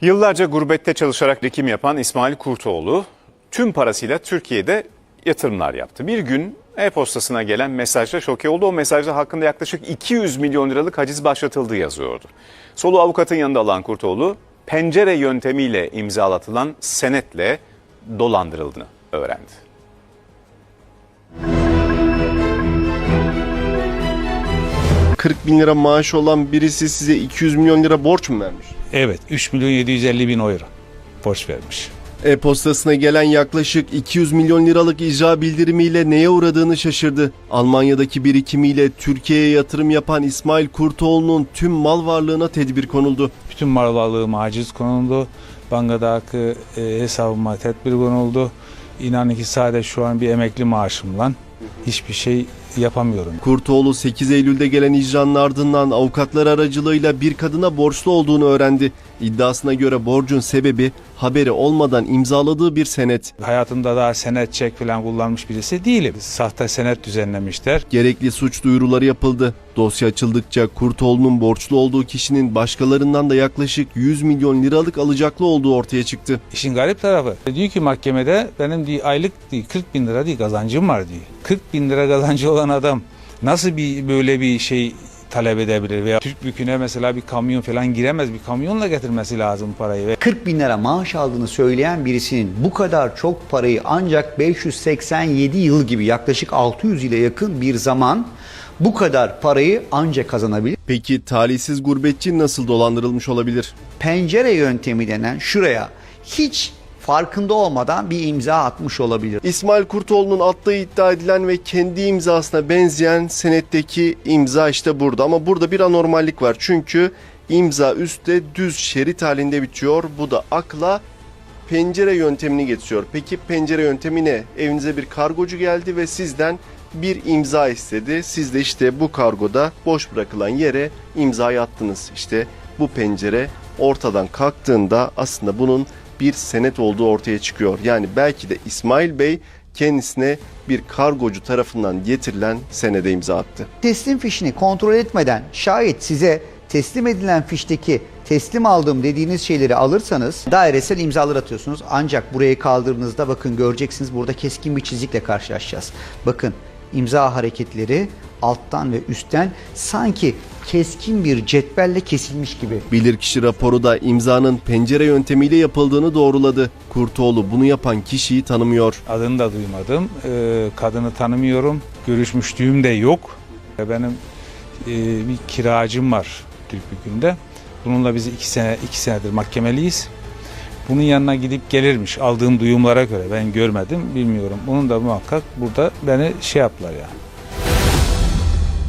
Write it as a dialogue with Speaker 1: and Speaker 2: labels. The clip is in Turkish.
Speaker 1: Yıllarca gurbette çalışarak dikim yapan İsmail Kurtoğlu tüm parasıyla Türkiye'de yatırımlar yaptı. Bir gün e-postasına gelen mesajla şoke oldu. O mesajda hakkında yaklaşık 200 milyon liralık haciz başlatıldığı yazıyordu. Solu avukatın yanında alan Kurtoğlu pencere yöntemiyle imzalatılan senetle dolandırıldığını öğrendi.
Speaker 2: Cık, 40 bin lira maaş olan birisi size 200 milyon lira borç mu vermiş?
Speaker 3: Evet 3 milyon 750 bin euro borç vermiş.
Speaker 2: E-postasına gelen yaklaşık 200 milyon liralık icra bildirimiyle neye uğradığını şaşırdı. Almanya'daki birikimiyle Türkiye'ye yatırım yapan İsmail Kurtoğlu'nun tüm mal varlığına tedbir konuldu.
Speaker 3: Bütün mal varlığıma aciz konuldu. Bankadaki e, hesabıma tedbir konuldu. İnanın ki sadece şu an bir emekli maaşımla hiçbir şey yapamıyorum.
Speaker 2: Kurtoğlu 8 Eylül'de gelen icranın ardından avukatlar aracılığıyla bir kadına borçlu olduğunu öğrendi. İddiasına göre borcun sebebi haberi olmadan imzaladığı bir senet.
Speaker 3: Hayatımda daha senet çek falan kullanmış birisi değilim. Sahte senet düzenlemişler.
Speaker 2: Gerekli suç duyuruları yapıldı. Dosya açıldıkça Kurtoğlu'nun borçlu olduğu kişinin başkalarından da yaklaşık 100 milyon liralık alacaklı olduğu ortaya çıktı.
Speaker 3: İşin garip tarafı diyor ki mahkemede benim diyor, aylık diyor, 40 bin lira diyor, kazancım var diyor. 40 bin lira kazancı olan adam nasıl bir böyle bir şey talep edebilir veya Türk büküne mesela bir kamyon falan giremez bir kamyonla getirmesi lazım parayı ve
Speaker 4: 40 bin lira maaş aldığını söyleyen birisinin bu kadar çok parayı ancak 587 yıl gibi yaklaşık 600 ile yakın bir zaman bu kadar parayı ancak kazanabilir.
Speaker 2: Peki talihsiz gurbetçi nasıl dolandırılmış olabilir?
Speaker 4: Pencere yöntemi denen şuraya hiç farkında olmadan bir imza atmış olabilir.
Speaker 2: İsmail Kurtoğlu'nun attığı iddia edilen ve kendi imzasına benzeyen senetteki imza işte burada. Ama burada bir anormallik var. Çünkü imza üstte düz şerit halinde bitiyor. Bu da akla pencere yöntemini getiriyor. Peki pencere yöntemi ne? Evinize bir kargocu geldi ve sizden bir imza istedi. Siz de işte bu kargoda boş bırakılan yere imzayı attınız. İşte bu pencere ortadan kalktığında aslında bunun bir senet olduğu ortaya çıkıyor. Yani belki de İsmail Bey kendisine bir kargocu tarafından getirilen senede imza attı.
Speaker 4: Teslim fişini kontrol etmeden şayet size teslim edilen fişteki teslim aldım dediğiniz şeyleri alırsanız dairesel imzalar atıyorsunuz. Ancak burayı kaldırdığınızda bakın göreceksiniz burada keskin bir çizikle karşılaşacağız. Bakın imza hareketleri alttan ve üstten sanki keskin bir cetvelle kesilmiş gibi.
Speaker 2: Bilirkişi raporu da imzanın pencere yöntemiyle yapıldığını doğruladı. Kurtoğlu bunu yapan kişiyi tanımıyor.
Speaker 3: adını da duymadım. Ee, kadını tanımıyorum. Görüşmüşlüğüm de yok. Benim e, bir kiracım var Türkbükü'nde. Bununla biz iki sene iki senedir mahkemeliyiz. Bunun yanına gidip gelirmiş aldığım duyumlara göre ben görmedim bilmiyorum. Bunun da muhakkak burada beni şey yaptılar yani.